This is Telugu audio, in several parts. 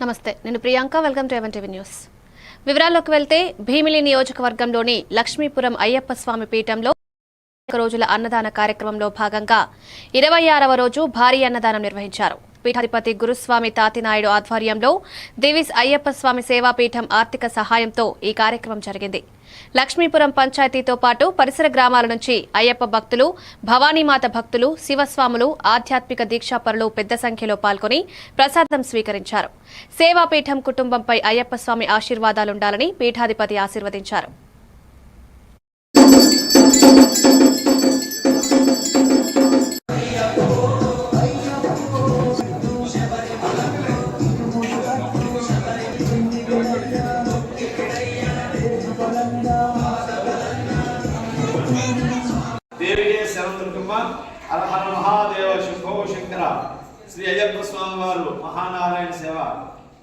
నమస్తే నేను Priyanka welcome to even TV news వివరాల్లోకి వెళ్తే భీమిలి నియోజకవర్గంలోని లక్ష్మీపురం అయ్యప్ప స్వామి పీఠంలో రోజుల అన్నదాన కార్యక్రమంలో భాగంగా ఇరవై ఆరవ రోజు భారీ అన్నదానం నిర్వహించారు. పీఠాధిపతి గురుస్వామి తాతినాయుడు ఆధ్వర్యంలో దివిస్ అయ్యప్ప స్వామి సేవాపీఠం ఆర్థిక సహాయంతో ఈ కార్యక్రమం జరిగింది. లక్ష్మీపురం పంచాయతీతో పాటు పరిసర గ్రామాల నుంచి అయ్యప్ప భక్తులు భవానీమాత భక్తులు శివస్వాములు ఆధ్యాత్మిక దీక్షాపరులు పెద్ద సంఖ్యలో పాల్గొని ప్రసాదం స్వీకరించారు. సేవాపీఠం కుటుంబంపై అయ్యప్ప స్వామి ఆశీర్వాదాలుండాలని పీఠాధిపతి ఆశీర్వదించారు. శరణదుర్గమ్మ అరహర మహాదేవ శంభో శంకర. శ్రీ అయ్యప్ప స్వామి వారు మహానారాయణ సేవ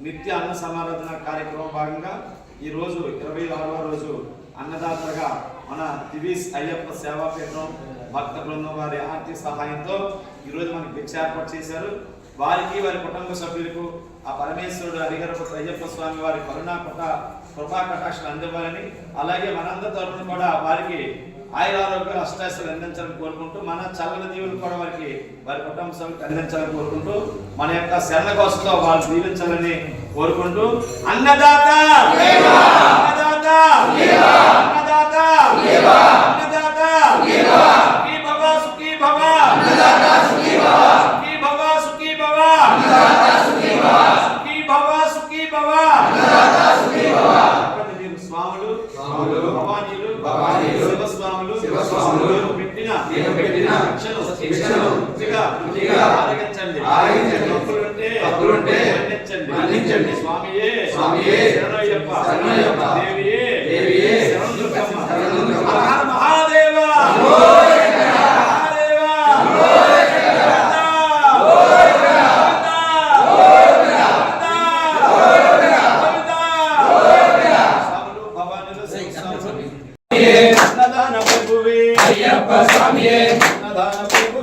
నిత్య అన్న సమారాధన కార్యక్రమం భాగంగా ఈ రోజు ఇరవై ఆరవ రోజు అన్నదాతగా మన దివీస్ అయ్యప్ప సేవాపీఠం భక్త బృందం వారి ఆర్థిక సహాయంతో ఈరోజు మనకి భిక్ష ఏర్పాటు చేశారు. వారికి వారి కుటుంబ సభ్యులకు ఆ పరమేశ్వరుడు హరిహర అయ్యప్ప స్వామి వారి కరుణా కృపా కటాక్షలు అందివ్వాలని అలాగే మనందరి తరపున కూడా వారికి ఆయుర ఆరోగ్యాలు అష్టాశాలు అందించాలని కోరుకుంటూ మన చల్లని దీవులు కూడా వారికి వారి కుటుంబ సభ్యులకు అందించాలని కోరుకుంటూ మన యొక్క శరణ కోసంలో వాళ్ళు దీవించాలని కోరుకుంటూ అన్నదాత! అన్నదాత! అన్నదాత! అన్నదాత! సుఖీ భవ సుఖీ భవ! సుఖీ భవ సుఖీ భవ! సుఖీ భవ సుఖీ భవ! చెప్పండి శివస్వాములు పెట్టిన నేను శిక్షగా శిక్షగా ఆరగించండి ఆరగించండి. తప్పులుంటే తప్పులుంటే మన్నించండి మన్నించండి. స్వామియే స్వామియే శరణయ్యప్ప శరణయ్యప్ప దేవియే దేవియే ஐயப்ப சாமியே